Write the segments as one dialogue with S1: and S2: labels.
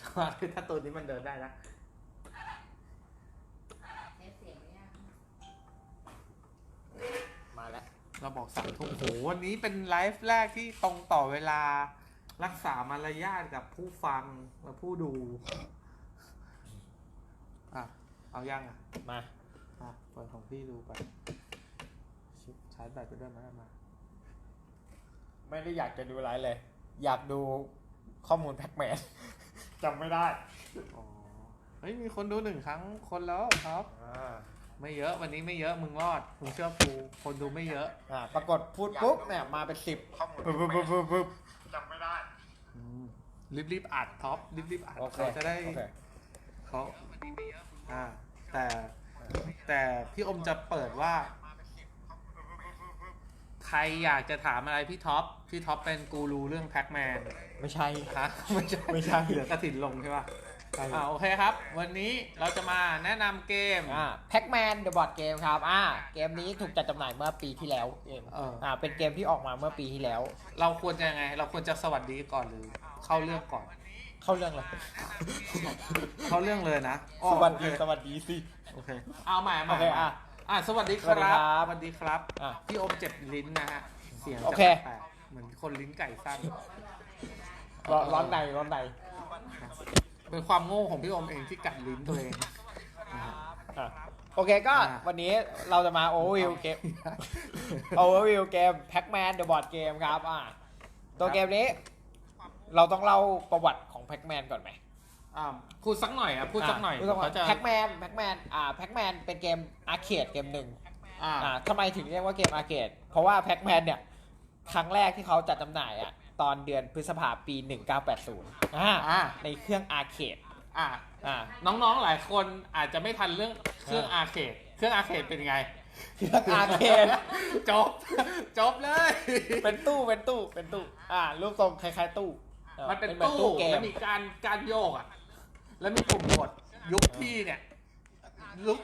S1: ชอบถ้าตัวนี้มันเดินได้นะ
S2: เทสเสียงไม่ยาก
S1: มาแล้ว เราบอกสามทุ่มโอ้โหวันนี้เป็นไลฟ์แรกที่ตรงต่อเวลารักษามารยาทกับผู้ฟังและผู้ดู อะ เอายังอะ
S3: มา
S1: อะเปิดของพี่ดูไปชิปชาร์จแบตไปด้วยไหมมา
S3: ไม่ได้อยากจะดูไลฟ์เลย อยากดูข้อมูลแพ็กแมน จำไม่ได้
S1: อ๋อเฮ้ยมีคนดูหนึ่งครั้งคนแล้วครับ
S3: อ่าไม่
S1: ไม่เยอะวันนี้ไม่เยอะมึงรอดมึงเชื่อกูคนดูไม่เยอะ
S3: อ่าปรากฏพูดปุ๊บเนี่ยมาเป็นสิบปุ๊บปุ๊บปุ๊บปุ๊บปุ๊บ
S1: รีบรีบๆอัดท็อปรีบรีบๆอัด
S3: โอเค
S1: เขาจะได้
S3: โอเค
S1: เขาอ่าแต่แต่พี่อมจะเปิดว่าใค รอยากจะถามอะไรพี่ท็อป พี่ท็อปเป็นกูรูเรื่องแพ็กแมน
S3: ไม่ใช่
S1: ฮะไม่ใช่
S3: ไม่ใช่
S1: เหลือกระถินลงใช่ป่ะ
S3: ใช่
S1: อ่าโอเคครับ วันนี้เราจะมาแนะนำเกม
S3: อ่าแพ็กแมนเดอะบอร์ดเกมครับอ่าเกมนี้ถูกจัดจำหน่ายเมื่อปีที่แล้วเอง
S1: เออ
S3: อ่าเป็นเกมที่ออกมาเมื่อปีที่แล้ว
S1: เราควรจะยังไง เราควรจะสวัสดีก่อนหรือ เข้าเรื่องก่อน
S3: เข้าเรื่องเลย
S1: เข้าเรื่องเลยนะอ๋อ
S3: สวัสดี
S1: โอเค
S3: สวัสดีสิ
S1: โอเคเอาใหม่เอาใหม่
S3: โอเคอะ
S1: อะสวัสดีค
S3: สวัสดี
S1: รับ
S3: ครับ
S1: สวัสดีครับ
S3: อะ
S1: พี่อมเจ็บลิ้นนะฮะเสียง
S3: โอ
S1: จะ
S3: เค
S1: แปลกๆเหมือนคนลิ้นไก่สั้น
S3: ร้อนร้อนในร้อนใน
S1: เป็นความโง่ของพี่อมเองที่กัดลิ้นตัวเองนะฮะ
S3: อะโอเคก็
S1: อะ
S3: วันนี้เราจะมาโอเวอร์วิวเกม โอเวอร์วิวเกมแพ็กแมนเดอะบอร์ดเกมครับอ่าตัวเกมนี้ เราต้องเล่าประวัติของแพ็กแมนก่อนไหม
S1: อะพูดสักหน่อยอะพูดสักหน่อย
S3: พูดสักหน่อย
S1: เขาจะ
S3: แพ็กแมนแพ็กแมนอ่าแพ็กแมนเป็นเกมอาร์เคดเกมหนึ่ง
S1: อ่า
S3: อ่าทำไมถึงเรียกว่าเกมอาร์เคดเพราะว่าแพ็กแมนเนี่ยครั้งแรกที่เขาจัดจำหน่ายอะตอนเดือนพฤษภาปี 1980อ่า
S1: อ่า
S3: ในเครื่องอาร์เคด
S1: อ่า
S3: อ่า
S1: น้องๆหลายคนอาจจะไม่ทันเรื่องเครื่องอาร์เคดเครื่องอาร์เคดเป็นยังไง
S3: เครื่องอาร์เคด
S1: จบจบเลย
S3: เป็นตู้เป็นตู้เป็นตู้ อ่ารูปทรงคล้ายๆตู้ออ
S1: มันเป็น
S3: หมือ
S1: ตู้
S3: เก
S1: แล้
S3: ม
S1: วมีการการโยกอะ แล้วมีปุ่มกดยุคพี่เนี่ยยุค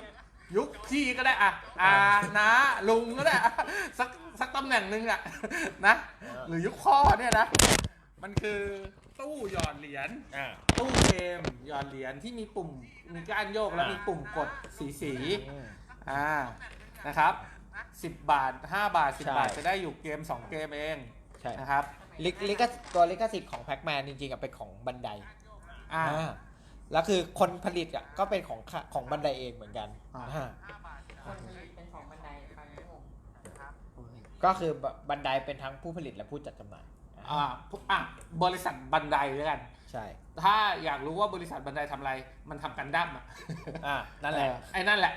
S1: ยุคพี่ก็ได้อะอานะลุงก็ได้อะสักสักตำแหน่งหนึ่งอะนะหรือยุคพ่อเนี่ยนะ มันคือตู้หยอดเหรียญ
S3: อ่า
S1: ตู้เกมหยอดเหรียญที่มีปุ่มมีการโยกแล้วมีปุ่มกดสีสีๆอ่านะครับ10บาท5บาท10
S3: ใช่
S1: บาทจะได้อยู่เกม2เกมเอง
S3: ใช่
S1: นะครับ
S3: ลิลิขตัวลิขสิทธิ์ของแพ็กแมนจริงๆอะเป็นของบันได
S1: อ่า
S3: อ่า แล้วคือคนผลิตอะก็เป็นของค่าของบันไดเองเหมือนกัน
S1: อ่า
S3: อ่า
S2: คนผลิตเป็นของบันไดฟังไม่งง
S3: ก็คือบันไดเป็นทั้งผู้ผลิตและผู้จัดจำหน่าย
S1: อ่าอะบริษัทบันไดแล้วกัน
S3: ใช่
S1: ถ้าอยากรู้ว่าบริษัทบันไดทำอะไร มันทำกันดั้มอะ
S3: อ่านั่นแหละ
S1: เออไอ้นั่นแหละ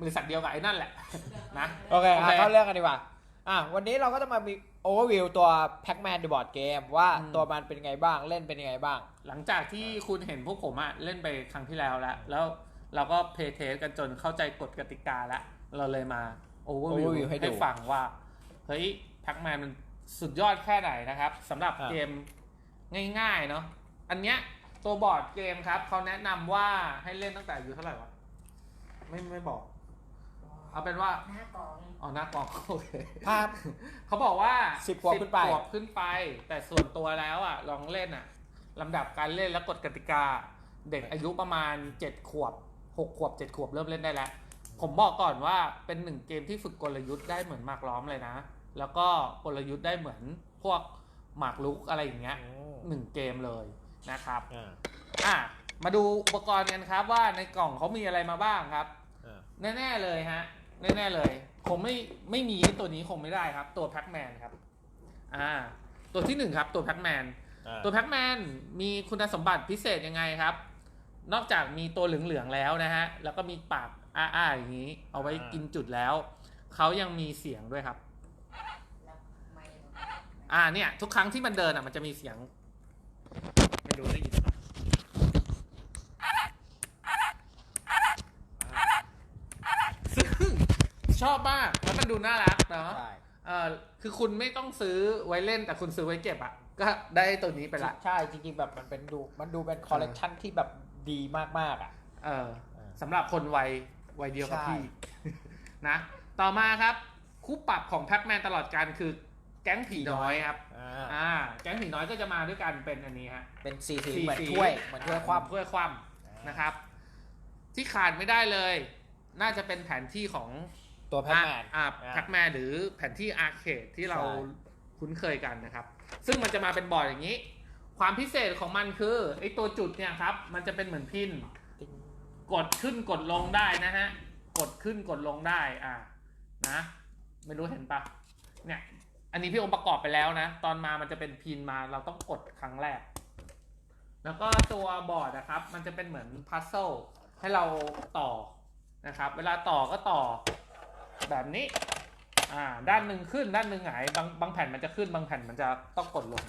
S1: บริษัทเดียวกับไอ้นั่นแหละนะ
S3: โอเค
S1: โอ
S3: อะ
S1: เค
S3: เข้าเรื่องกันดีกว่า อะวันนี้เราก็จะมามีโอเวอร์วิวตัวแพ็กแมนเดอะบอร์ดเกมว่า
S1: อืม
S3: ตัวมันเป็นไงบ้างเล่นเป็นยังไงบ้าง
S1: หลังจากที่คุณเห็นพวกผมอะเล่นไปครั้งที่แล้วแล้ว แล้วเราก็เพย์เทสกันจนเข้าใจกฎกติกาแล้ว เราเลยมาโอเวอร์วิว
S3: overview ให้ดู
S1: ให้ฟังว่า เฮ้ยแพ็กแมนมันสุดยอดแค่ไหนนะครับสำหรับ
S3: อะ
S1: เกมง่ายๆเนาะอันเนี้ยตัวบอร์ดเกมครับ เขาแนะนำว่าให้เล่นตั้งแต่อายุเท่าไหร่วะ ไม่ไม่บอก เอาเป็นว่า
S2: หน้ากอง
S1: อ๋อหน้ากล่องโอเค
S3: ภาพ
S1: เขาบอกว่า
S3: สิบขวบขึ้นไป
S1: ขวบขึ้นไป แต่ส่วนตัวแล้วอะลองเล่นอะลำดับการเล่นและกฎกติกา เด็กอายุประมาณ7ขวบ6ขวบ7ขวบเริ่มเล่นได้แล้ว ผมบอกก่อนว่าเป็นหนึ่งเกมที่ฝึกกลยุทธ์ได้เหมือนหมากล้อมเลยนะ แล้วก็กลยุทธ์ได้เหมือนพวกหมากลุกอะไรอย่างเงี้ยหนึ่งเกมเลยนะครับ
S3: อ่า
S1: อะมาดูอุปกรณ์กันครับว่าในกล่องเขามีอะไรมาบ้างครับ
S3: อ่า
S1: แน่ ๆ เลยฮะ แน่ๆเลย คงไม่ไม่มีตัวนี้คงไม่ได้ครับ ตัวแพ็กแมนครับ อ่า ตัวที่หนึ่งครับ ตัวแพ็กแมน
S3: อ่า
S1: ตัวแพ็กแมนมีคุณสมบัติพิเศษยังไงครับ นอกจากมีตัวเหลืองๆแล้วนะฮะ แล้วก็มีปากอ้าๆอย่างนี้ เอาไว้กินจุดแล้ว เขายังมีเสียงด้วยครับ
S2: แล้วไม่
S1: อ่าเนี่ย ทุกครั้งที่มันเดินอะ มันจะมีเสียง ไม่รู้ได้ยินหรือเปล่าซึ่งชอบมากแล้วมัน ดูน่ารักเนาะ
S3: ใช่
S1: เออคือคุณไม่ต้องซื้อไว้เล่นแต่คุณซื้อไว้เก็บอะ ก็ได้ตัวนี้ไปละ
S3: ใช่จริงๆแบบมันเป็นดูมันดูเป็นคอลเลกชันที่แบบดีมากๆอะ
S1: เออ
S3: เออ
S1: สำหรับคนวัยวัยเดียวกับ
S3: ใช่
S1: พี่ นะ ต่อมาครับ คู่ปรับของแพ็กแมนตลอดการคือก๊งผีน้อยครับ
S3: อ่า
S1: อ่า แก๊งผีน้อยก็จะมาด้วยกันเป็นอันนี้ฮะ
S3: เป็นสีสี
S1: สี่
S3: เหมือน
S1: สี
S3: ถ้วยเหมือนถ้วยคว่ำ
S1: ถ้วยคว่ำนะครับ ที่ขาดไม่ได้เลย น่าจะเป็นแผนที่ของ
S3: ตัวแพทแมน
S1: อ่า
S3: อ่า
S1: แพ็กแมนหรือแผนที่อาร์เคดที่เรา
S3: ใช่
S1: คุ้นเคยกันนะครับ ซึ่งมันจะมาเป็นบอร์ดอย่างนี้ ความพิเศษของมันคือไอ้ตัวจุดเนี่ยครับ มันจะเป็นเหมือนพิน
S3: ติ๊ง
S1: กดขึ้นกดลงได้นะฮะ กดขึ้นกดลงได้อ่านะ ไม่รู้เห็นปะเนี่ยอันนี้พี่องค์ประกอบไปแล้วนะ ตอนมามันจะเป็นพินมาเราต้องกดครั้งแรก แล้วก็ตัวบอร์ดนะครับ มันจะเป็นเหมือนพัซเซิลให้เราต่อนะครับ เวลาต่อก็ต่อ แบบนี้ อ่า ด้านหนึ่งขึ้นด้านหนึ่งหงายบางบางแผ่นมันจะขึ้นบางแผ่นมันจะต้องกดลง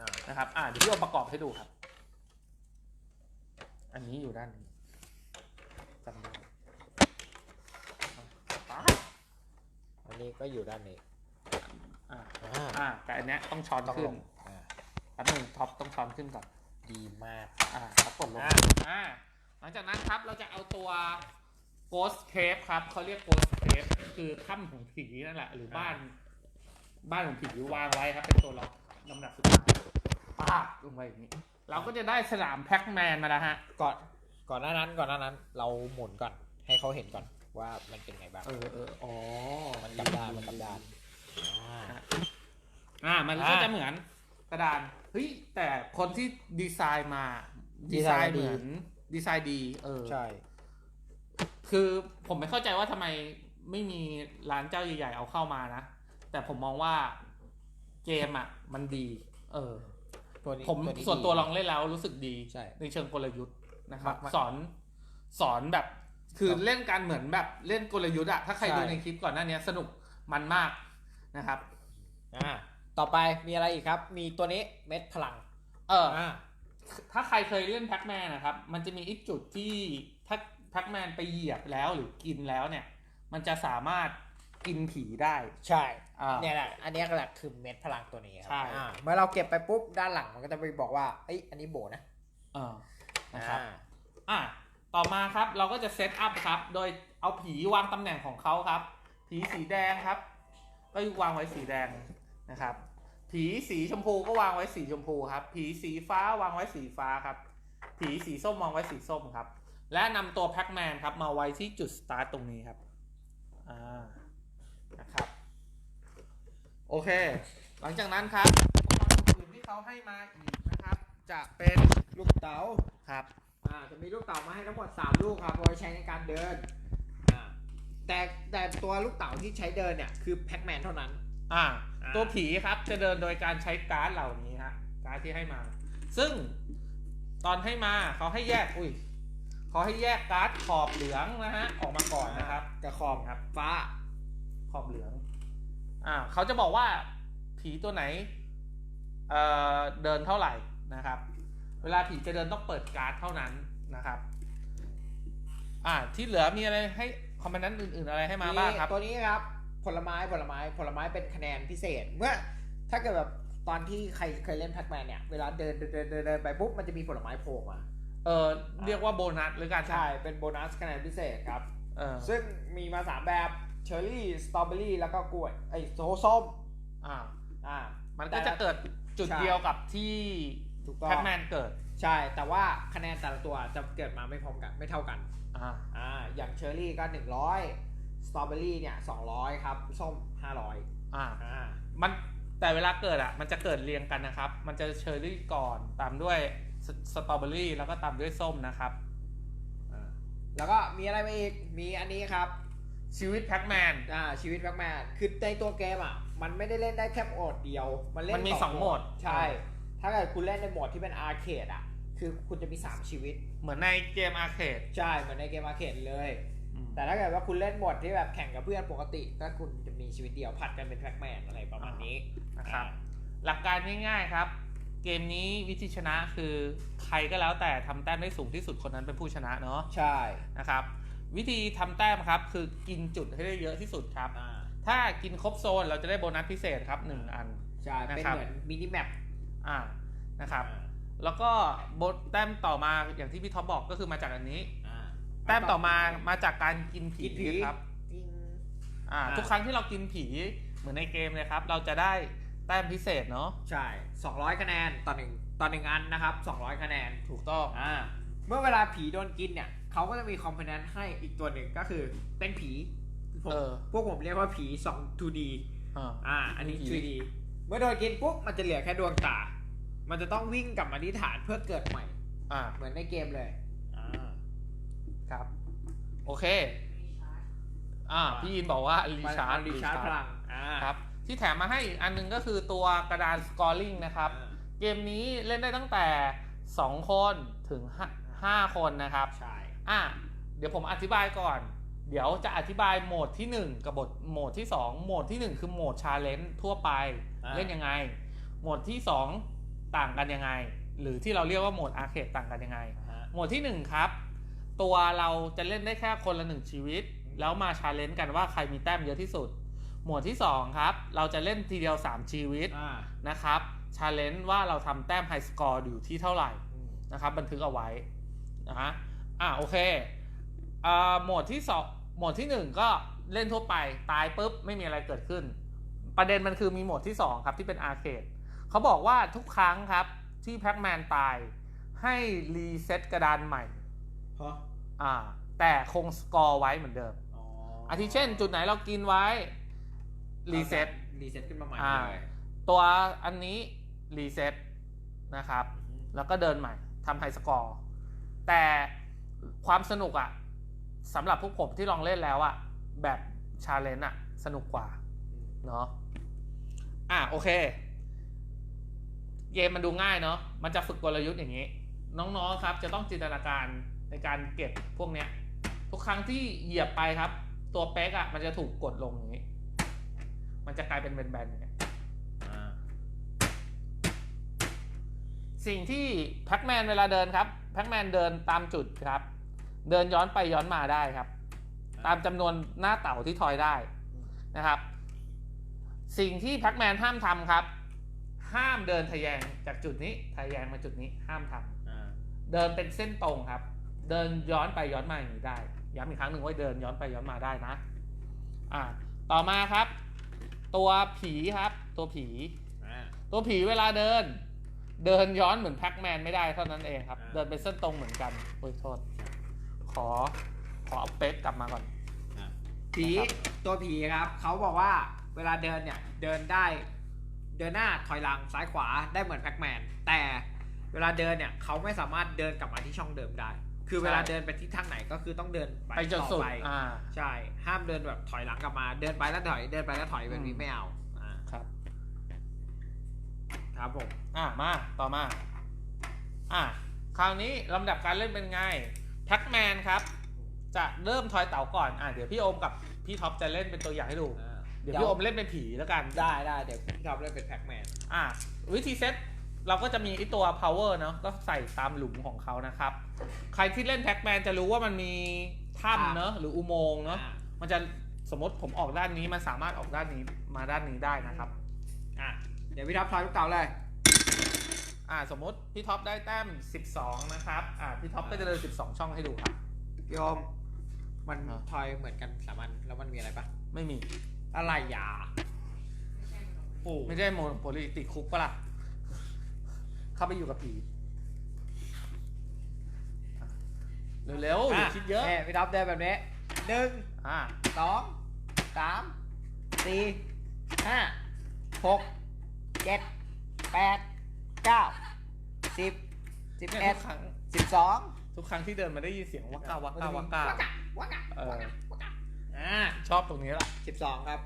S3: อ่า
S1: นะครับ อ่าเดี๋ยวพี่องค์ประกอบให้ดูครับ อันนี้อยู่ด้านนี้จำได้อ่า
S3: อันนี้ก็อยู่ด้านนี้
S1: อ่า
S3: อ่า
S1: อ่าแต่อันเนี้ยต้องช้อน
S3: ต้อง
S1: ขึ้
S3: ล
S1: น
S3: งอ่า
S1: แป๊บหนึงท็อปต้องช้อนขึ้นก่อน
S3: ดีมาก
S1: อ่าแล้วกดลง
S3: อ่า
S1: อ่าหลังจากนั้นครับเราจะเอาตัว ghost cave ครับเขาเรียก ghost cave คือถ้ำของผีนั่นแหละ หรือบ้าน บ้านของผีวางไว้ครับ เป็นตัวล็อกลำดับสุดท้ายปาบลงไปอย่างนี้ เราก็จะได้สนามแพ็กแมนมาแล้วฮะ
S3: ก่อนก่อนหน้านั้นก่อนหน้านั้น เราหมุนก่อน ให้เขาเห็นก่อนว่ามันเป็นไงบ้าง
S1: เออเอออ๋อ
S3: มันกลับด้านมันกลับด้านอ่า
S1: อ่ามัน
S3: อ่า
S1: ก็จะเหมือนกระดานเฮ้ยแต่คนที่ดีไซน์มา ดีไซน์เหมือนดีไซน์ดี เออ
S3: ใช่
S1: คือผมไม่เข้าใจว่าทำไมไม่มีร้านเจ้าใหญ่ๆเอาเข้ามานะ แต่ผมมองว่าเกมอะ มันดี เออ
S3: ตัวนี้
S1: ผม
S3: นี้
S1: ส่วนตัว
S3: ดี
S1: ลองเล่นแล้วรู้สึกดี
S3: ใช่
S1: ในเชิงกลยุทธ์นะครับ
S3: มากๆ
S1: สอนสอนแบบ คือ
S3: ครับ
S1: เล่นการเหมือนแบบเล่นกลยุทธ์อะถ้าใคร
S3: ใช่
S1: ดูในคลิปก่อนหน้านี้สนุกมันมากนะครับ
S3: อ่า ต่อไปมีอะไรอีกครับ มีตัวนี้เม็ดพลัง
S1: เออ
S3: อ่า
S1: ถ้าใครเคยเล่นแพ็กแมนนะครับ มันจะมีอีกจุดที่ถ้าแพ็กแมนไปเหยียบแล้วหรือกินแล้วเนี่ย มันจะสามารถกินผีได้
S3: ใช่
S1: อ่า
S3: เนี่ยแหละอันเนี้ยก็แหละคือเม็ดพลังตัวนี้ครั
S1: ใช่
S3: อ่าเมื่อเราเก็บไปปุ๊บด้านหลังมันก็จะไปบอกว่าเอ้ยอันนี้โบนะ
S1: เออนะครับ
S3: อ่า
S1: อะต่อมาครับเราก็จะเซตอัพครับ โดยเอาผีวางตำแหน่งของเขาครับ ผีสีแดงครับ ก็วางไว้สีแดงนะครับ ผีสีชมพูก็วางไว้สีชมพูครับ ผีสีฟ้าวางไว้สีฟ้าครับ ผีสีส้มวางไว้สีส้มครับ และนำตัวแพ็กแมนครับมาไว้ที่จุดสตาร์ตตรงนี้ครับอ่านะครับโอเค หลังจากนั้นครับอุปกรณ์อื่นๆที่เขาให้มาอีกนะครับ จะเป็น
S3: ลูกเต๋า
S1: ครับ
S3: อ่าจะมีลูกเต๋ามาให้ทั้งหมด 3 ลูกครับเอาไว้ใช้ในการเดินอ่าแต่แต่ตัวลูกเต๋าที่ใช้เดินเนี่ยคือแพ็กแมนเท่านั้น
S1: อ่า
S3: อ่า
S1: ตัวผีครับจะเดินโดยการใช้การ์ดเหล่านี้ฮะการ์ดที่ให้มา ซึ่งตอนให้มาเขาให้แยกอุ้ย เขาให้แยกการ์ดขอบเหลืองนะฮะออกมาก่อนนะครับ
S3: กระขอบ
S1: ครับ
S3: ฟ้า
S1: ขอบเหลือง อ่าเขาจะบอกว่าผีตัวไหน เอ่อเดินเท่าไหร่นะครับ เวลาผีจะเดินต้องเปิดการ์ดเท่านั้นนะครับ อ่า ที่เหลือมีอะไรให้คอมเมนต์อื่น ๆ อะไรให้มาบ้างครับ
S3: ตัวนี้ครับ ผลไม้ผลไม้ผลไม้เป็นคะแนนพิเศษ เมื่อ ถ้าเกิดแบบตอนที่ใครเคยเล่นแพ็กแมนเนี่ย เวลาเดินเดินเดินเดินไปปุ๊บมันจะมีผลไม้โผล่มา
S1: เออเรียกว่าโบนัสหรือการ
S3: ใช่เป็นโบนัสคะแนนพิเศษครับ
S1: เออ
S3: ซึ่งมีมา3แบบเชอร์รี่สตรอเบอรี่แล้วก็กล้วยไอ้โซส้ม
S1: อ่า
S3: อ่า
S1: มันก็จะเกิดจุด
S3: ใช่
S1: เดียวกับที่
S3: ถูกต้อง
S1: แพ็กแมนเกิด
S3: ใช่ แต่ว่าคะแนนแต่ละตัวจะเกิดมาไม่พร้อมกันไม่เท่ากัน
S1: อ่า
S3: อ่าอย่างเชอร์รี่ก็100สตรอเบอรี่เนี่ย200ครับส้ม500
S1: อ่า
S3: อ่า
S1: มันแต่เวลาเกิดอะมันจะเกิดเรียงกันนะครับ มันจะเชอร์รี่ก่อนตามด้วย สสตรอเบอรี่แล้วก็ตามด้วยส้มนะครับ
S3: อ่าแล้วก็มีอะไรมาอีก มีอันนี้ครับ
S1: ชีวิตแพ็กแมน
S3: อ่า ชีวิตแบ็กแมน คือในตัวเกมอะ มันไม่ได้เล่นได้แค่โหมดเดียว มันเล่น
S1: มันมีสองโหมด
S3: ใช่ ถ้าเกิดคุณเล่นในโหมดที่เป็นอาร์เคดอะ คือคุณจะมี 3 ชีวิต
S1: เหมือนในเกมอาร์เคด
S3: ใช่ เหมือนในเกมอาร์เคดเลย
S1: อืม
S3: แต่ถ้าเกิดว่าคุณเล่นโหมดที่แบบแข่งกับเพื่อนปกติ ก็คุณจะมีชีวิตเดียวผัดกันเป็นแบ็กแมนอะไรประมาณนี้
S1: นะครับ
S3: อ่า
S1: หลักการง่ายๆครับ เกมนี้วิธีชนะคือใครก็แล้วแต่ทำแต้มได้สูงที่สุดคนนั้นเป็นผู้ชนะเนาะ
S3: ใช่
S1: นะครับ วิธีทำแต้มครับคือกินจุดให้ได้เยอะที่สุดครับ
S3: อ่า
S1: ถ้ากินครบโซนเราจะได้โบนัสพิเศษครับหนึ่งอัน
S3: ใช่เป็น
S1: นะครับ
S3: เหมือนมินิแมป
S1: อ่านะครับ แล้วก็โบนแต้มต่อมาอย่างที่พี่ท็อปบอกก็คือมาจากอันนี้
S3: อ่า
S1: แต้มต่อมามาจากการกินผี
S3: กินผี
S1: ครับ
S3: จริง
S1: อ่า
S3: อ่า
S1: ทุกครั้งที่เรากินผีเหมือนในเกมเลยครับ เราจะได้ แต้มพิเศษเนาะ
S3: ใช่ 200 คะแนนต่อหนึ่งต่อหนึ่งอันนะครับ 200 คะแนน
S1: ถูกต้อง
S3: อ่าเมื่อเวลาผีโดนกินเนี่ยเขาก็จะมีคอมโพเนนต์ให้อีกตัวหนึ่งก็คือเป็นผีผม
S1: เออ
S3: พวกผมเรียกว่าผี2 2D
S1: อ่า
S3: อ่า อันนี้
S1: ผี
S3: 3D เมื่อโดนกินปุ๊บมันจะเหลือแค่ดวงตา มันจะต้องวิ่งกลับมาที่ฐานเพื่อเกิดใหม่
S1: อ่า
S3: เหมือนในเกมเลยอ่า
S1: ครับ โอเค อ่า พี่ยินบอกว่ารีชาร์จ
S3: รีชาร์จพลังอ่า
S1: ครับ ที่แถมมาให้อีกอันหนึงก็คือตัวกระดานสกอร์ลิงนะครับ
S3: อ่า
S1: เกมนี้เล่นได้ตั้งแต่ 2 คนถึง 5 คนนะครับ
S3: ใช่
S1: อะเดี๋ยวผมอธิบายก่อน เดี๋ยวจะอธิบายโหมดที่ 1 กับบทโหมดที่ 2 โหมดที่ 1 คือโหมดชาเลนจ์ทั่วไป
S3: อ่า
S1: เล่นยังไง โหมดที่ 2 ต่างกันยังไง หรือที่เราเรียกว่าโหมดอาร์เคดต่างกันยังไง
S3: อ่า
S1: โหมดที่ 1 ครับ ตัวเราจะเล่นได้แค่คนละหนึ่งชีวิต แล้วมาชาเลนจ์กันว่าใครมีแต้มเยอะที่สุดโหมดที่ 2 ครับ เราจะเล่นทีเดียว 3 ชีวิต
S3: อ่า
S1: นะครับชาเลนจ์ว่าเราทำแต้มไฮสกอร์อยู่ที่เท่าไหร่
S3: อืม
S1: นะครับ บันทึกเอาไว้นะฮะอ่าโอเคอ่าโหมดที่สองโหมดที่หนึ่งก็เล่นทั่วไปตายปุ๊บ ไม่มีอะไรเกิดขึ้น ประเด็นมันคือมีโหมดที่สองครับ ที่เป็นอาร์เคดเขาบอกว่าทุกครั้งครับ ที่แพ็กแมนตายให้รีเซ็ตกระดานใหม่
S3: เพราะ
S1: อ่าแต่คงสกอร์ไว้เหมือนเดิม
S3: อ๋อ
S1: อาทิเช่น จุดไหนเรากินไว้ รีเซ็ต
S3: รีเซ็ตขึ้นมาใหม่
S1: อ่า
S3: เลย
S1: ตัวอันนี้รีเซ็ตนะครับ แล้วก็เดินใหม่ทำไฮสกอร์แต่ความสนุกอะสำหรับพวกผมที่ลองเล่นแล้วอะแบบชาเลนจ์อะสนุกกว่า เนาะอะโอเค เกมมันดูง่ายเนาะมันจะฝึกกลยุทธ์อย่างนี้ น้องๆครับ จะต้องจินตนาการในการเก็บพวกเนี้ย ทุกครั้งที่เหยียบไปครับ ตัวเป๊กอะมันจะถูกกดลงอย่างนี้ มันจะกลายเป็นแบนๆอย่างเงี้ย
S3: อ่า
S1: สิ่งที่แพ็กแมนเวลาเดินครับแพ็กแมนเดินตามจุดครับ เดินย้อนไปย้อนมาได้ครับ ตามจำนวนหน้าเต่าที่ทอยได้นะครับ สิ่งที่แพ็กแมนห้ามทำครับ ห้ามเดินทะแยงจากจุดนี้ทะแยงมาจุดนี้ห้ามทำ
S3: อ่า
S1: เดินเป็นเส้นตรงครับ เดินย้อนไปย้อนมาอย่างนี้ได้ย้ำอีกครั้งหนึ่งว่าเดินย้อนไปย้อนมาได้นะ อ่า ต่อมาครับ ตัวผีครับ ตัวผี
S3: อ่า
S1: ตัวผีเวลาเดิน เดินย้อนเหมือนแพ็กแมนไม่ได้เท่านั้นเองครับ
S3: อ่า
S1: เดินเป็นเส้นตรงเหมือนกันโอ้ยโทษ ขอ ขอเอาเป๊กกลับมาก่อน
S3: อ่าผี
S1: นะครับ
S3: ตัวผีครับเขาบอกว่าเวลาเดินเนี่ยเดินได้ เดินหน้าถอยหลังซ้ายขวาได้เหมือนแพ็กแมนแต่เวลาเดินเนี่ยเขาไม่สามารถเดินกลับมาที่ช่องเดิมได้ คือเวลาเดินไปที่ทางไหนก็คือต้องเดิน
S1: ไปจนสุด
S3: ต่อไป
S1: อ่า
S3: ใช่ ห้ามเดินแบบถอยหลังกลับมา เดินไปแล้วถอย เดินไปแล้วถอยแบบนี้
S1: อืม
S3: ไม่เอาอ่า
S1: ครับ
S3: ครับผม
S1: อ่ามา ต่อมา อ่าคราวนี้ลำดับการเล่นเป็นไง แพ็กแมนครับ จะเริ่มทอยเต่าก่อน อ่าเดี๋ยวพี่โอมกับพี่ท็อปจะเล่นเป็นตัวอย่างให้ดู
S3: อ่า
S1: เดี๋ยวพี่โอมเล่นเป็นผีแล้วกัน
S3: ได้ได้ เดี๋ยวพี่ท็อปเล่นเป็นแพ็กแมน
S1: อะ วิธีเซต เราก็จะมีไอตัว power เนาะก็ใส่ตามหลุมของเขานะครับ ใครที่เล่นแพ็กแมนจะรู้ว่ามันมีถ้ำเนาะหรืออุโมงค์เนาะ
S3: อ่า
S1: มันจะสมมติผมออกด้านนี้มันสามารถออกด้านนี้มาด้านนี้ได้นะครับ
S3: อะเดี๋ยวพี่ท็อปทอยลูกเต่าเลย
S1: อ่าสมมติพี่ท็อปได้แต้ม 12 นะครับอ่าพี่ท็อปก็จะเดิน 12 ช่องให้ดูครับ
S3: โยมมัน
S1: อ่า
S3: ทอยเหมือนกันสามอันแล้วมันมีอะไรปะ
S1: ไม่มี
S3: อะไรยาโอ้
S1: ไม่ได้โมโนโพลีติดคุกปะล่ะ เข้าไปอยู่กับผีอะเร็วๆอย่าคิดเยอะ
S3: นี่พี่ท็อปเดินแบบนี้หนึ่ง
S1: อ่า
S3: สองสามสี่ห้าหกเจ็ดแปดเก้าสิบสิบ
S1: เนี่ย
S3: เอ็ด
S1: ทุกครั้ง
S3: สิบสอง
S1: ทุกครั้งที่เดินมาได้ยินเสียงวักกาวักกาวักกา
S3: วักกะวักกะ
S1: เออ
S3: อ่า
S1: ชอบตรงนี้แหละ
S3: สิบสองครับ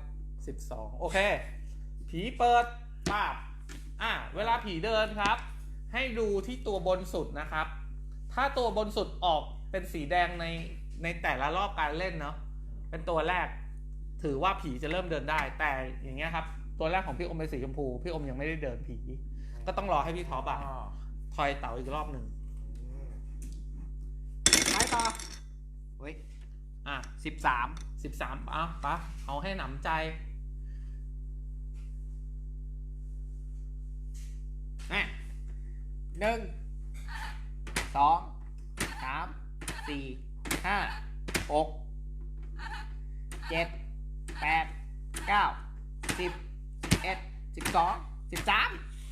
S1: สิบสองโอเค ผีเปิดป้าบอะเวลาผีเดินครับ ให้ดูที่ตัวบนสุดนะครับ ถ้าตัวบนสุดออกเป็นสีแดงในในแต่ละรอบการเล่นเนาะเป็นตัวแรก ถือว่าผีจะเริ่มเดินได้ แต่อย่างเงี้ยครับ ตัวแรกของพี่อมเป็นสีชมพู พี่อมยังไม่ได้เดินผี ก็ต้องรอให้พี่ท็อปอะทอยเต่าอีกรอบหนึ่ง
S3: ไปต่อเฮ้ย
S1: อะ
S3: สิบสาม
S1: สิบสามอะปะเอาให้หนำใจ
S3: แม่ หนึ่งสองสามสี่ห้าหกเจ็ดแปดเก้าสิบสิบเอ็ดสิบสองสิบสาม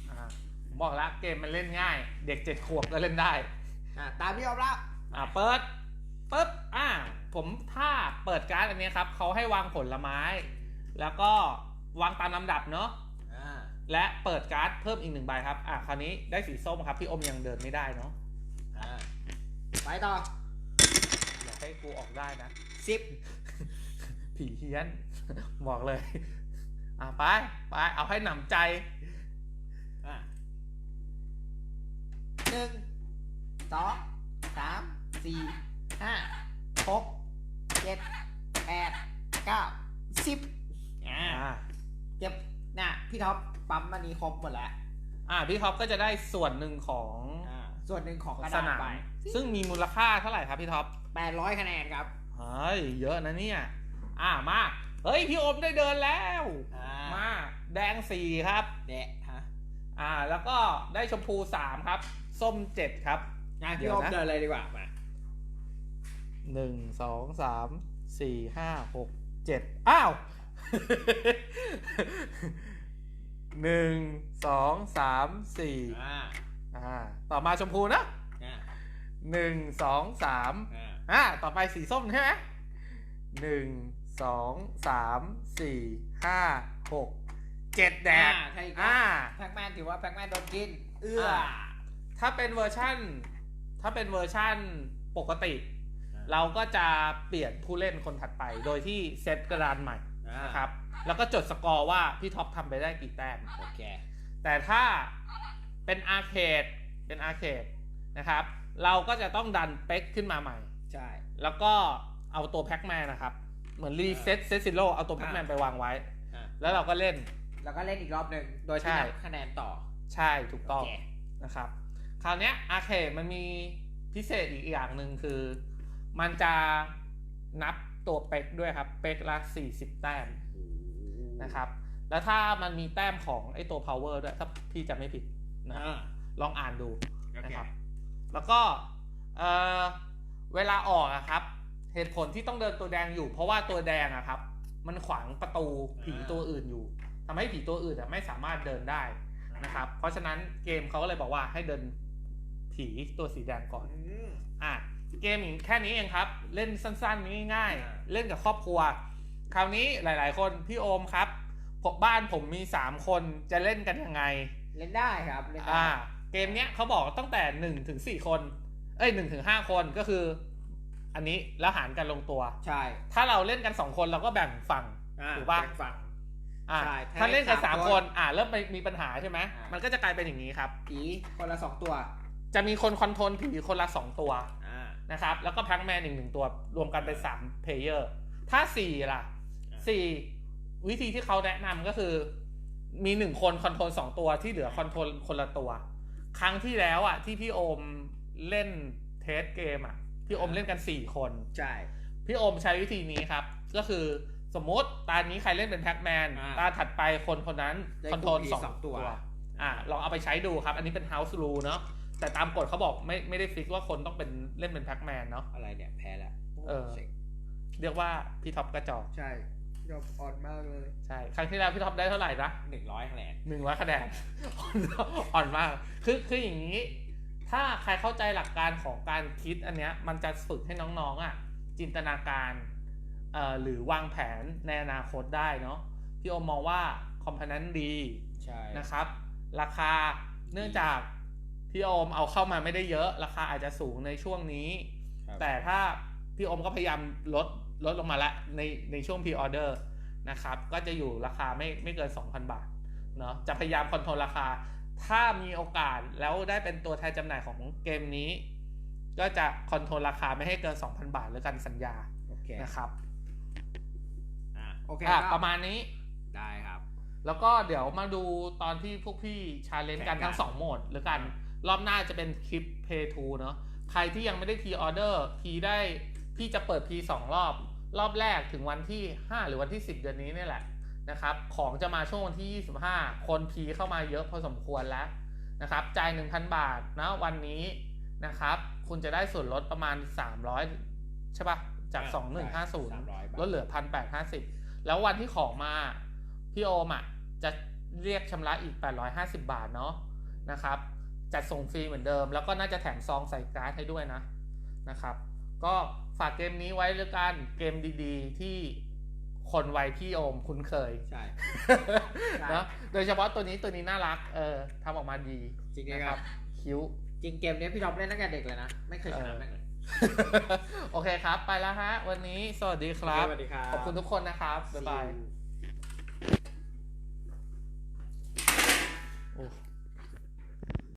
S1: อ่าผมบอกแล้วเกมมันเล่นง่าย เด็กเจ็ดขวบก็เล่นได้
S3: อ่าตามพี่ออมแล้ว
S1: อ่าเปิดปึ๊บอ่าผมถ้าเปิดการ์ดอันนี้ครับเขาให้วางผลไม้ แล้วก็วางตามลำดับเนาะ
S3: อ่า
S1: และเปิดการ์ดเพิ่มอีกหนึ่งใบครับ อะคราวนี้ได้สีส้มครับ พี่อมยังเดินไม่ได้เนาะ
S3: อ่าไปต่อ
S1: อยากให้กูออกได้นะ
S3: สิบ
S1: ผีเฮี้ยน บอกเลย อะไป ไป เอาให้หนำใจ
S3: อ่าหนึ่งสองสามสี่ห้าหกเจ็ดแปดเก้าสิบอ่า
S1: อ่า
S3: เก็บน่ะพี่ท็อป ปั๊มอันนี้ครบหมดแล้ว
S1: อ่าพี่ท็อปก็จะได้ส่วนหนึ่งของ
S3: อ่าส่วนหนึ่งของกระ
S1: ส
S3: ดาษ
S1: นาม
S3: ไป
S1: ซึ่งมีมูลค่าเท่าไหร่ครับพี่ท็อป
S3: แปดร้อยคะแนนครับ
S1: เฮ้ยเยอะนะเนี่ย อ่ามาเฮ้ยพี่อมได้เดินแล้ว
S3: อ่า
S1: มาแดงสี่ครับ
S3: แดะฮะ
S1: อ่า แล้วก็ได้ชมพูสามครับ ส้มเจ็ดครับ
S3: งาน
S1: เดี๋
S3: พี่
S1: ยว
S3: ออม
S1: นะ
S3: เดินเลยดีกว่ามา
S1: หนึ่งสองสามสี่ห้าหกเจ็ดอ้าว หนึ่งสองสามสี่
S3: อ่า
S1: อ่าต่อมาชมพูนะ
S3: อ่า
S1: หนึ่งสองสาม
S3: อ่า
S1: อ่าต่อไปสีส้มใช่ไหมหนึ่งสองสามสี่ห้าหกเจ็ดแดด
S3: อ่าใช่ครับ
S1: อ่า
S3: แพ็กแมนถือว่าแพ็กแมนโดนกิน เอื้อ
S1: อ่า ถ้าเป็นเวอร์ชั่น ถ้าเป็นเวอร์ชั่นปกติ เราก็จะเปลี่ยนผู้เล่นคนถัดไป โดยที่เซตกระดานใหม่
S3: อ่า
S1: นะครับ แล้วก็จดสกอร์ว่าพี่ท็อปทำไปได้กี่แต้ม
S3: โอเค
S1: แต่ถ้าเป็นอาร์เคดเป็นอาร์เคดนะครับ เราก็จะต้องดันเป๊กขึ้นมาใหม่
S3: ใช่
S1: แล้วก็เอาตัวแพ็กแมนนะครับ เหมือนรีเซ็ตเซตซิโร่เอาตัวแพ็กแมนไปวางไว้
S3: อ่า
S1: แล้วเราก็เล่น
S3: แล้วก็เล่นอีกรอบหนึ่งโดยที่
S1: ใช่
S3: นับคะแนนต่อ
S1: ใช่ถูกต้อง
S3: โอเค
S1: นะครับ คราวเนี้ยอาร์เคดมันมีพิเศษอีกอย่างหนึ่งคือ มันจะนับตัวเป๊กด้วยครับ เป๊กละ 40 แต้ม นะครับ แล้วถ้ามันมีแต้มของไอตัว power ด้วยถ้าพี่จะไม่ผิดนะ
S3: อ่า
S1: ลองอ่านดู
S3: โอ
S1: นะ
S3: เค
S1: ครับ แล้วก็เอ่อเวลาออกอะครับ เหตุผลที่ต้องเดินตัวแดงอยู่ เพราะว่าตัวแดงอะครับ มันขวางประตูผีตัวอื่นอยู่ทำให้ผีตัวอื่นอะไม่สามารถเดินได้นะครับ เพราะฉะนั้นเกมเขาก็เลยบอกว่าให้เดินผีตัวสีแดงก่อน
S3: อืม
S1: อะเกมแค่นี้เองครับ เล่นสั้นๆง่าย
S3: อ่า
S1: ๆเล่นกับครอบครัว คราวนี้หลาย ๆ คนพี่โอมครับผมบ้านผมมีสามคนจะเล่นกันยังไง
S3: เล่นได้ครับเล่นได้
S1: อ่า เกมเนี้ยเขาบอกตั้งแต่หนึ่งถึงสี่คน เอ้ยหนึ่งถึงห้าคนก็คือ อันนี้แล้วหารกันลงตัว
S3: ใช่
S1: ถ้าเราเล่นกันสองคนเราก็แบ่งฝั่ง
S3: อ่า
S1: ถูกปะ
S3: แบ่งฝั่ง
S1: อ่า
S3: ใช่ถ้า
S1: ถ้าเล่นกัน
S3: เล่น
S1: สา
S3: สามม
S1: ค
S3: คนน
S1: อ่าเริ่มไปมีปัญหาใช่ไหม
S3: อ่ามั
S1: มันก็จะกลายเป็นอย่างนี้ครับ
S3: ผีคนละสองตัว
S1: จะมีคนคอนโทรลผีคนละสองตัว
S3: อ่า
S1: นะครับ แล้วก็แพ็กแมนอีกหนึ่งตัวรวมกันเป็นสามเพลเยอร์ ถ้าสี่ล่ะ
S3: อ่า
S1: สี่วิธีที่เขาแนะนำก็คือ มีหนึ่งคนคอนโทรลสองตัวที่เหลือคอนโทรลคนละตัว ครั้งที่แล้วอะ ที่พี่โอมเล่นเทสเกมอะ พี่โอมเล่นกันสี่คน
S3: ใช่
S1: พี่โอมใช้วิธีนี้ครับ ก็คือสมมติตานี้ใครเล่นเป็นแพ็กแมน
S3: อ่า
S1: ตาถัดไปคนคนนั้น
S3: ได้
S1: คอนโทรล
S3: กลุ่มผี
S1: สอง
S3: สองตัว
S1: อ่าลองเอาไปใช้ดูครับ อันนี้เป็น House Rule เนาะแต่ตามกฎเขาบอกไม่ไม่ได้ฟิกว่าคนต้องเป็นเล่นเป็นแพ็กแมนเนาะ
S3: อะไรเนี่ยแพ้แล้ว
S1: เออ
S3: ซ็ง
S1: เรียกว่าพี่ท็อปกระจอก
S3: ใช่ ยอมอ่อนมากเลย
S1: ใช่ ครั้งที่แล้วพี่ท็อปได้เท่าไหร่นะ
S3: หนึ่งร้อยคะแนน
S1: หนึ่งร้อยคะแนน อ่อนมาก คือคืออย่างนี้ ถ้าใครเข้าใจหลักการของการคิดอันเนี้ย มันจะฝึกให้น้องๆอะ จินตนาการเอ่อหรือวางแผนในอนาคตได้เนาะ พี่โอมมองว่าคอมพ o n น n ดี
S3: ใช่
S1: นะครับ ราคาเนื่องจากพี่โอมเอาเข้ามาไม่ได้เยอะ ราคาอาจจะสูงในช่วงนี้
S3: ครับ
S1: แต่ถ้าพี่โอมก็พยายามลด ลดลงมาละในในช่วงพ r ออเดอร์นะครับ ก็จะอยู่ราคาไม่ไม่เกิน 2,000 บาทเนาะจะพยายามคอนโทรลราคา ถ้ามีโอกาสแล้วได้เป็นตัวแทนจำหน่ายของเกมนี้ ก็จะคอนโทรลราคาไม่ให้เกิน 2,000 บาทแล้วกันสัญญา
S3: โอเค
S1: นะครับ
S3: อ่าโอเค
S1: อะ
S3: ก็
S1: ประมาณนี้
S3: ได้ครับ
S1: แล้วก็เดี๋ยวมาดูตอนที่พวกพี่ชาเลนจ์กัน
S3: แข่งกัน
S1: ทั้งสองโหมดหรือกัน รอบหน้าจะเป็นคลิป Pay to เนาะใครที่ยังไม่ได้พีออเดอร์พีได้พี่จะเปิดพีสองรอบ รอบแรกถึงวันที่ 5 หรือวันที่ 10 เดือนนี้เนี่ยแหละนะครับ ของจะมาช่วงวันที่ 25 คนพีเข้ามาเยอะพอสมควรแล้วนะครับ จ่าย 1,000 บาทนะวันนี้นะครับ คุณจะได้ส่วนลดประมาณ 300 ใช่ปะจาก
S3: อ่าใช่300บาท
S1: 2150 ลดเหลือ 1,850 แล้ววันที่ของมา พี่โอมอะจะเรียกชำระอีก 850 บาทเนาะนะครับ จัดส่งฟรีเหมือนเดิม แล้วก็น่าจะแถมซองใส่การ์ดให้ด้วยนะนะครับ ก็ฝากเกมนี้ไว้แล้วกันเกมดีๆ ที่คนวัยพี่โอมคุ้นเคย
S3: ใช่
S1: เนอะโดยเฉพาะตัวนี้ตัวนี้น่ารัก เออทำออกมาดี
S3: จริงๆ
S1: นะค
S3: ค
S1: รั
S3: รั
S1: บบคิ้ว
S3: จริงเกมนี้พี่ท็อปเล่นตั้งแต่เด็กเลยนะ ไม่เคยชนะแม่งเลย
S1: โอเคครับ ไปแล้วฮะ วันนี้สวัสดีครับ
S3: สวัสดีครับ
S1: ขอบคุณทุกคนนะครับ บ๊ายบาย
S3: See you